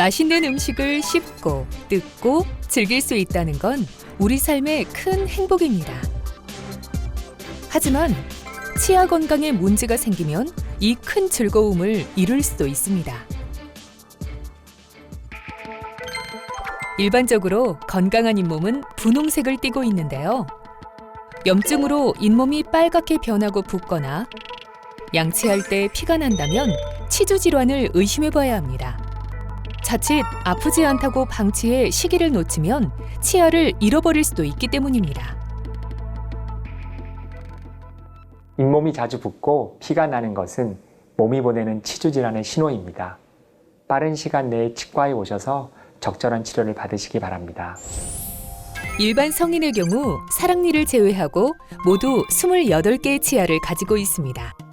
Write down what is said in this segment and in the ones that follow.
맛있는 음식을 씹고 뜯고 즐길 수 있다는 건 우리 삶의 큰 행복입니다. 하지만 치아 건강에 문제가 생기면 이 큰 즐거움을 잃을 수도 있습니다. 일반적으로 건강한 잇몸은 분홍색을 띠고 있는데요. 염증으로 잇몸이 빨갛게 변하고 붓거나 양치할 때 피가 난다면 치주 질환을 의심해 봐야 합니다. 자칫 아프지 않다고 방치해 시기를 놓치면 치아를 잃어버릴 수도 있기 때문입니다. 잇몸이 자주 붓고 피가 나는 것은 몸이 보내는 치주 질환의 신호입니다. 빠른 시간 내에 치과에 오셔서 적절한 치료를 받으시기 바랍니다. 일반 성인의 경우 사랑니를 제외하고 모두 28개의 치아를 가지고 있습니다.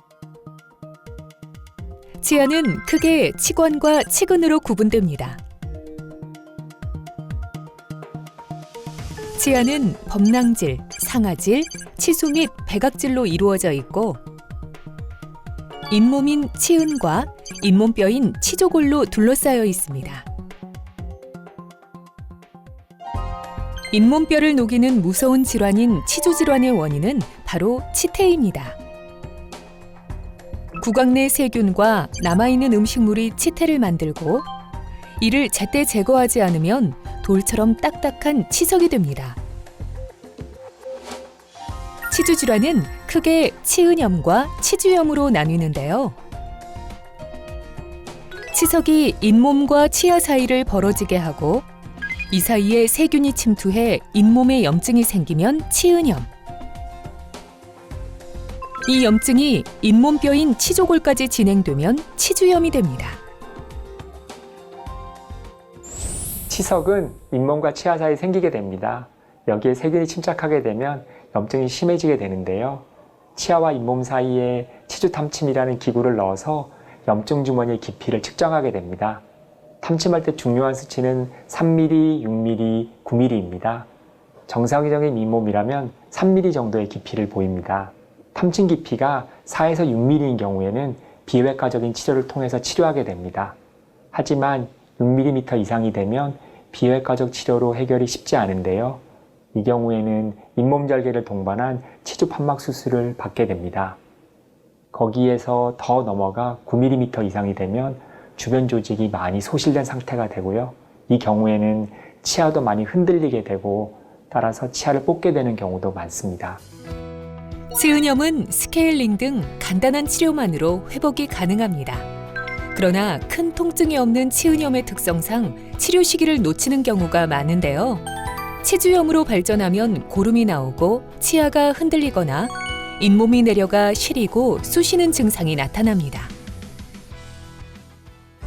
치아는 크게 치관과 치근으로 구분됩니다. 치아는 범낭질, 상아질, 치수 및 백악질로 이루어져 있고 잇몸인 치은과 잇몸뼈인 치조골로 둘러싸여 있습니다. 잇몸뼈를 녹이는 무서운 질환인 치주 질환의 원인은 바로 치태입니다. 구강 내 세균과 남아있는 음식물이 치태를 만들고 이를 제때 제거하지 않으면 돌처럼 딱딱한 치석이 됩니다. 치주 질환은 크게 치은염과 치주염으로 나뉘는데요. 치석이 잇몸과 치아 사이를 벌어지게 하고 이 사이에 세균이 침투해 잇몸에 염증이 생기면 치은염. 이 염증이 잇몸뼈인 치조골까지 진행되면 치주염이 됩니다. 치석은 잇몸과 치아 사이에 생기게 됩니다. 여기에 세균이 침착하게 되면 염증이 심해지게 되는데요. 치아와 잇몸 사이에 치주 탐침이라는 기구를 넣어서 염증 주머니의 깊이를 측정하게 됩니다. 탐침할 때 중요한 수치는 3mm, 6mm, 9mm입니다. 정상적인 잇몸이라면 3mm 정도의 깊이를 보입니다. 탐침 깊이가 4에서 6mm인 경우에는 비외과적인 치료를 통해서 치료하게 됩니다. 하지만 6mm 이상이 되면 비외과적 치료로 해결이 쉽지 않은데요. 이 경우에는 잇몸 절개를 동반한 치주 판막 수술을 받게 됩니다. 거기에서 더 넘어가 9mm 이상이 되면 주변 조직이 많이 소실된 상태가 되고요. 이 경우에는 치아도 많이 흔들리게 되고 따라서 치아를 뽑게 되는 경우도 많습니다. 치은염은 스케일링 등 간단한 치료만으로 회복이 가능합니다. 그러나 큰 통증이 없는 치은염의 특성상 치료 시기를 놓치는 경우가 많은데요. 치주염으로 발전하면 고름이 나오고 치아가 흔들리거나 잇몸이 내려가 시리고 쑤시는 증상이 나타납니다.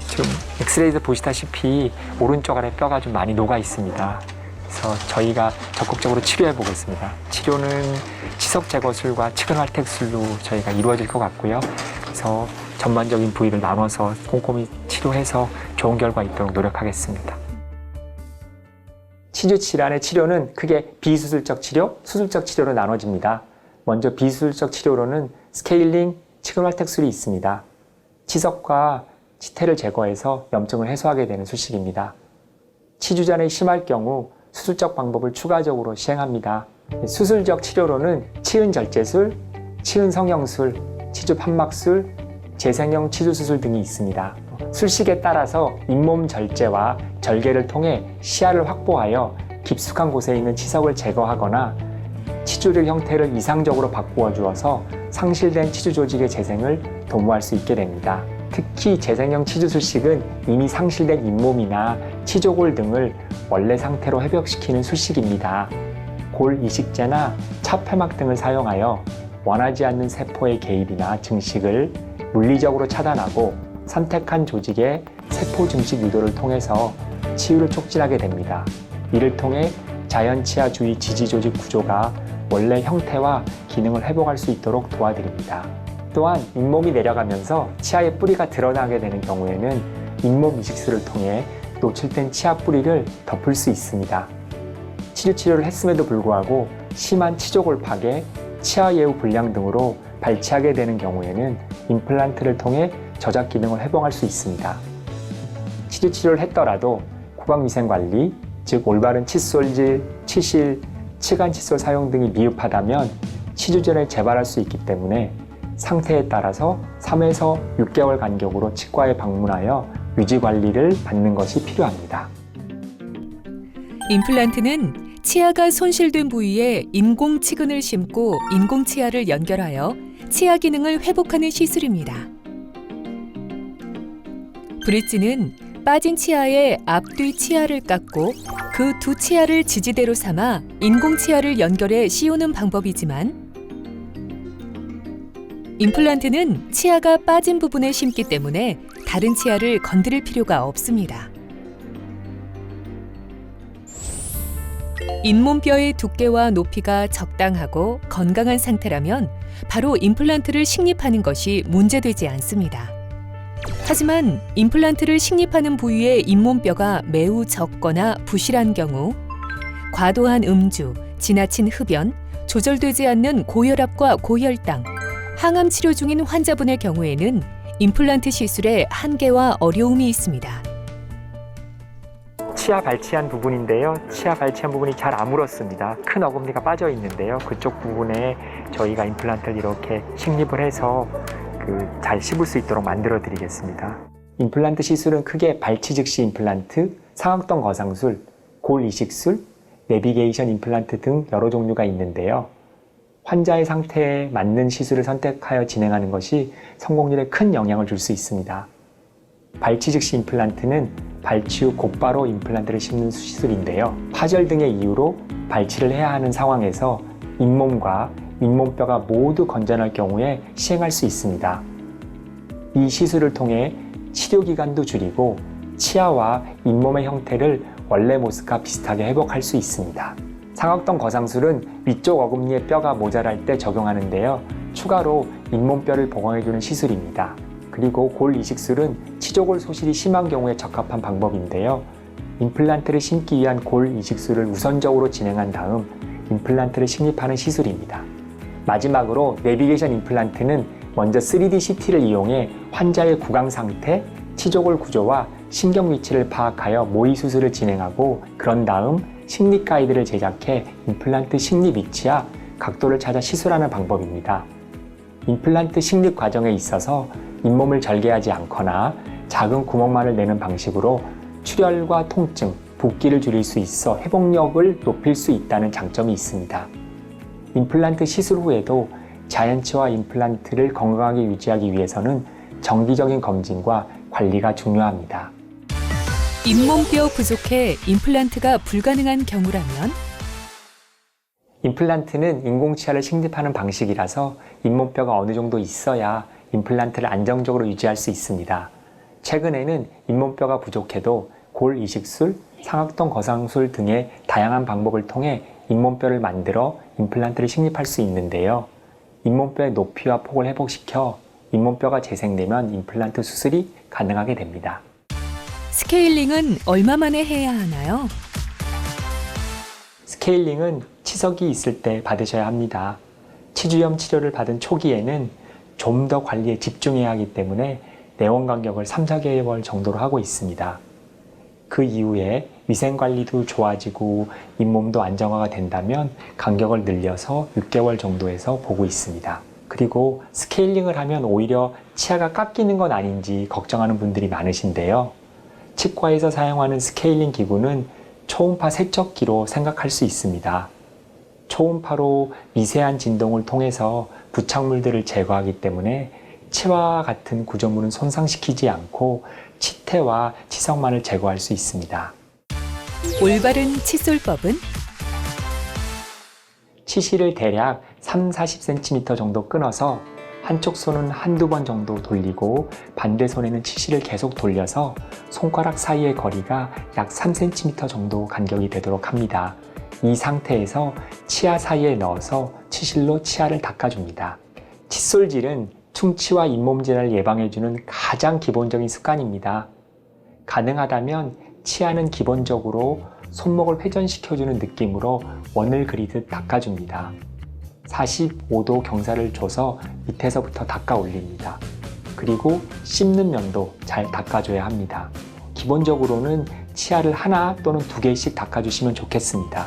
지금 엑스레이에서 보시다시피 오른쪽 아래 뼈가 좀 많이 녹아 있습니다. 그래서 저희가 적극적으로 치료해 보겠습니다. 치료는 치석 제거술과 치근 활택술로 저희가 이루어질 것 같고요. 그래서 전반적인 부위를 나눠서 꼼꼼히 치료해서 좋은 결과 있도록 노력하겠습니다. 치주 질환의 치료는 크게 비수술적 치료, 수술적 치료로 나눠집니다. 먼저 비수술적 치료로는 스케일링, 치근 활택술이 있습니다. 치석과 치태를 제거해서 염증을 해소하게 되는 수식입니다. 치주잔이 심할 경우 수술적 방법을 추가적으로 시행합니다. 수술적 치료로는 치은 절제술, 치은 성형술, 치주 판막술, 재생형 치주 수술 등이 있습니다. 술식에 따라서 잇몸 절제와 절개를 통해 시야를 확보하여 깊숙한 곳에 있는 치석을 제거하거나 치주의 형태를 이상적으로 바꾸어 주어서 상실된 치주 조직의 재생을 도모할 수 있게 됩니다. 특히 재생형 치주 수식은 이미 상실된 잇몸이나 치조골 등을 원래 상태로 회복시키는 수식입니다. 골 이식제나 차폐막 등을 사용하여 원하지 않는 세포의 개입이나 증식을 물리적으로 차단하고 선택한 조직의 세포 증식 유도를 통해서 치유를 촉진하게 됩니다. 이를 통해 자연 치아 주위 지지 조직 구조가 원래 형태와 기능을 회복할 수 있도록 도와드립니다. 또한 잇몸이 내려가면서 치아의 뿌리가 드러나게 되는 경우에는 잇몸 이식술을 통해 노출된 치아 뿌리를 덮을 수 있습니다. 치료 치료를 했음에도 불구하고 심한 치조골 파괴, 치아 예후 불량 등으로 발치하게 되는 경우에는 임플란트를 통해 저작 기능을 회복할 수 있습니다. 치주 치료를 했더라도 구강 위생 관리, 즉 올바른 칫솔질, 치실, 치간 칫솔 사용 등이 미흡하다면 치주전을 재발할 수 있기 때문에 상태에 따라서 3에서 6개월 간격으로 치과에 방문하여 유지 관리를 받는 것이 필요합니다. 임플란트는 치아가 손실된 부위에 인공 치근을 심고 인공 치아를 연결하여 치아 기능을 회복하는 시술입니다. 브릿지는 빠진 치아에 앞뒤 치아를 깎고 그 두 치아를 지지대로 삼아 인공 치아를 연결해 씌우는 방법이지만 임플란트는 치아가 빠진 부분에 심기 때문에 다른 치아를 건드릴 필요가 없습니다. 잇몸뼈의 두께와 높이가 적당하고 건강한 상태라면 바로 임플란트를 식립하는 것이 문제되지 않습니다. 하지만 임플란트를 식립하는 부위의 잇몸뼈가 매우 적거나 부실한 경우 과도한 음주, 지나친 흡연, 조절되지 않는 고혈압과 고혈당, 항암 치료 중인 환자분의 경우에는 임플란트 시술에 한계와 어려움이 있습니다. 치아 발치한 부분인데요. 치아 발치한 부분이 잘 아물었습니다. 큰 어금니가 빠져 있는데요. 그쪽 부분에 저희가 임플란트를 이렇게 식립을 해서 그 잘 씹을 수 있도록 만들어 드리겠습니다. 임플란트 시술은 크게 발치 즉시 임플란트, 상악동 거상술, 골 이식술, 내비게이션 임플란트 등 여러 종류가 있는데요. 환자의 상태에 맞는 시술을 선택하여 진행하는 것이 성공률에 큰 영향을 줄 수 있습니다. 발치 즉시 임플란트는 발치 후 곧바로 임플란트를 심는 시술인데요. 파절 등의 이유로 발치를 해야 하는 상황에서 잇몸과 윗몸뼈가 모두 건전할 경우에 시행할 수 있습니다. 이 시술을 통해 치료 기간도 줄이고 치아와 잇몸의 형태를 원래 모습과 비슷하게 회복할 수 있습니다. 상악동 거상술은 위쪽 어금니의 뼈가 모자랄 때 적용하는데요. 추가로 잇몸뼈를 보강해주는 시술입니다. 그리고 골 이식술은 치조골 소실이 심한 경우에 적합한 방법인데요. 임플란트를 심기 위한 골 이식술을 우선적으로 진행한 다음 임플란트를 식립하는 시술입니다. 마지막으로 내비게이션 임플란트는 먼저 3D CT를 이용해 환자의 구강 상태, 치조골 구조와 신경 위치를 파악하여 모의 수술을 진행하고 그런 다음 식립 가이드를 제작해 임플란트 식립 위치와 각도를 찾아 시술하는 방법입니다. 임플란트 식립 과정에 있어서 잇몸을 절개하지 않거나 작은 구멍만을 내는 방식으로 출혈과 통증, 붓기를 줄일 수 있어 회복력을 높일 수 있다는 장점이 있습니다. 임플란트 시술 후에도 자연치와 임플란트를 건강하게 유지하기 위해서는 정기적인 검진과 관리가 중요합니다. 잇몸뼈 부족해 임플란트가 불가능한 경우라면 임플란트는 인공치아를 식립하는 방식이라서 잇몸뼈가 어느 정도 있어야 임플란트를 안정적으로 유지할 수 있습니다. 최근에는 잇몸뼈가 부족해도 골 이식술, 상악동 거상술 등의 다양한 방법을 통해 잇몸뼈를 만들어 임플란트를 식립할 수 있는데요. 잇몸뼈의 높이와 폭을 회복시켜 잇몸뼈가 재생되면 임플란트 수술이 가능하게 됩니다. 스케일링은 얼마 만에 해야 하나요? 스케일링은 치석이 있을 때 받으셔야 합니다. 치주염 치료를 받은 초기에는 좀 더 관리에 집중해야 하기 때문에 내원 간격을 3, 4개월 정도로 하고 있습니다. 그 이후에 위생 관리도 좋아지고 잇몸도 안정화가 된다면 간격을 늘려서 6개월 정도에서 보고 있습니다. 그리고 스케일링을 하면 오히려 치아가 깎이는 건 아닌지 걱정하는 분들이 많으신데요. 치과에서 사용하는 스케일링 기구는 초음파 세척기로 생각할 수 있습니다. 초음파로 미세한 진동을 통해서 부착물들을 제거하기 때문에 치와 같은 구조물은 손상시키지 않고 치태와 치석만을 제거할 수 있습니다. 올바른 칫솔법은 치실을 대략 3, 40cm 정도 끊어서 한쪽 손은 한두 번 정도 돌리고 반대 손에는 치실을 계속 돌려서 손가락 사이의 거리가 약 3cm 정도 간격이 되도록 합니다. 이 상태에서 치아 사이에 넣어서 치실로 치아를 닦아줍니다. 칫솔질은 충치와 잇몸 질환을 예방해주는 가장 기본적인 습관입니다. 가능하다면 치아는 기본적으로 손목을 회전시켜주는 느낌으로 원을 그리듯 닦아줍니다. 45도 경사를 줘서 밑에서부터 닦아 올립니다. 그리고 씹는 면도 잘 닦아줘야 합니다. 기본적으로는 치아를 하나 또는 두 개씩 닦아주시면 좋겠습니다.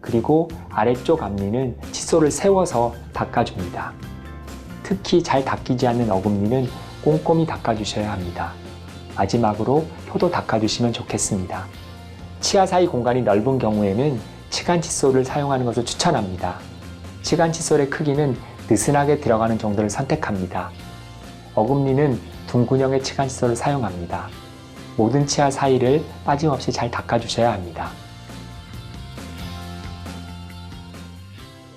그리고 아래쪽 앞니는 칫솔을 세워서 닦아줍니다. 특히 잘 닦이지 않는 어금니는 꼼꼼히 닦아주셔야 합니다. 마지막으로 혀도 닦아주시면 좋겠습니다. 치아 사이 공간이 넓은 경우에는 치간 칫솔을 사용하는 것을 추천합니다. 치간 칫솔의 크기는 느슨하게 들어가는 정도를 선택합니다. 어금니는 둥근형의 치간 칫솔을 사용합니다. 모든 치아 사이를 빠짐없이 잘 닦아주셔야 합니다.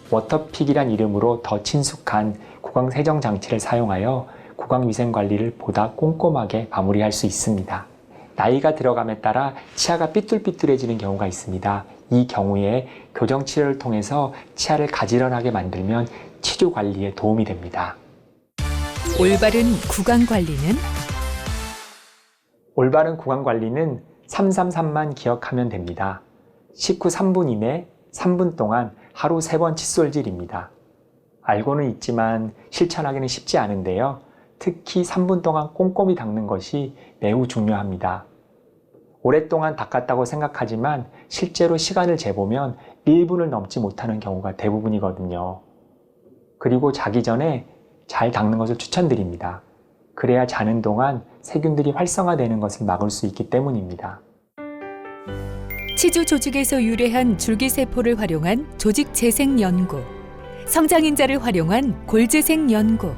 워터픽이란 이름으로 더 친숙한 구강 세정 장치를 사용하여 구강 위생 관리를 보다 꼼꼼하게 마무리할 수 있습니다. 나이가 들어감에 따라 치아가 삐뚤삐뚤해지는 경우가 있습니다. 이 경우에 교정 치료를 통해서 치아를 가지런하게 만들면 치주 관리에 도움이 됩니다. 올바른 구강 관리는 올바른 구강 관리는 333만 기억하면 됩니다. 식후 3분 이내 3분 동안 하루 3번 칫솔질입니다. 알고는 있지만 실천하기는 쉽지 않은데요. 특히 3분 동안 꼼꼼히 닦는 것이 매우 중요합니다. 오랫동안 닦았다고 생각하지만 실제로 시간을 재보면 1분을 넘지 못하는 경우가 대부분이거든요. 그리고 자기 전에 잘 닦는 것을 추천드립니다. 그래야 자는 동안 세균들이 활성화되는 것을 막을 수 있기 때문입니다. 치주 조직에서 유래한 줄기세포를 활용한 조직 재생 연구, 성장인자를 활용한 골재생 연구,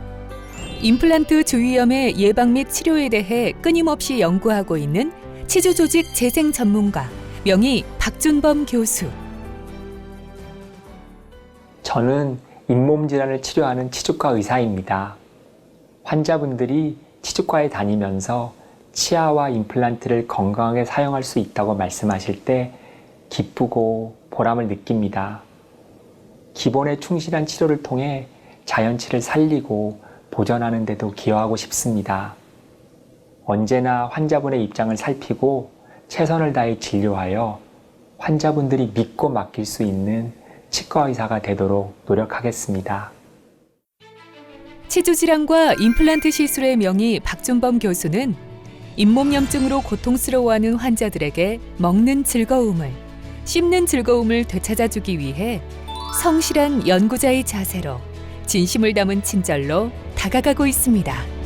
임플란트 주위염의 예방 및 치료에 대해 끊임없이 연구하고 있는 치주 조직 재생 전문가 명의 박준범 교수. 저는 잇몸 질환을 치료하는 치주과 의사입니다. 환자분들이 치주과에 다니면서 치아와 임플란트를 건강하게 사용할 수 있다고 말씀하실 때 기쁘고 보람을 느낍니다. 기본에 충실한 치료를 통해 자연치를 살리고 보존하는 데도 기여하고 싶습니다. 언제나 환자분의 입장을 살피고 최선을 다해 진료하여 환자분들이 믿고 맡길 수 있는 치과 의사가 되도록 노력하겠습니다. 치주 질환과 임플란트 시술의 명의 박준범 교수는 잇몸염증으로 고통스러워하는 환자들에게 먹는 즐거움을, 씹는 즐거움을 되찾아주기 위해 성실한 연구자의 자세로 진심을 담은 친절로 다가가고 있습니다.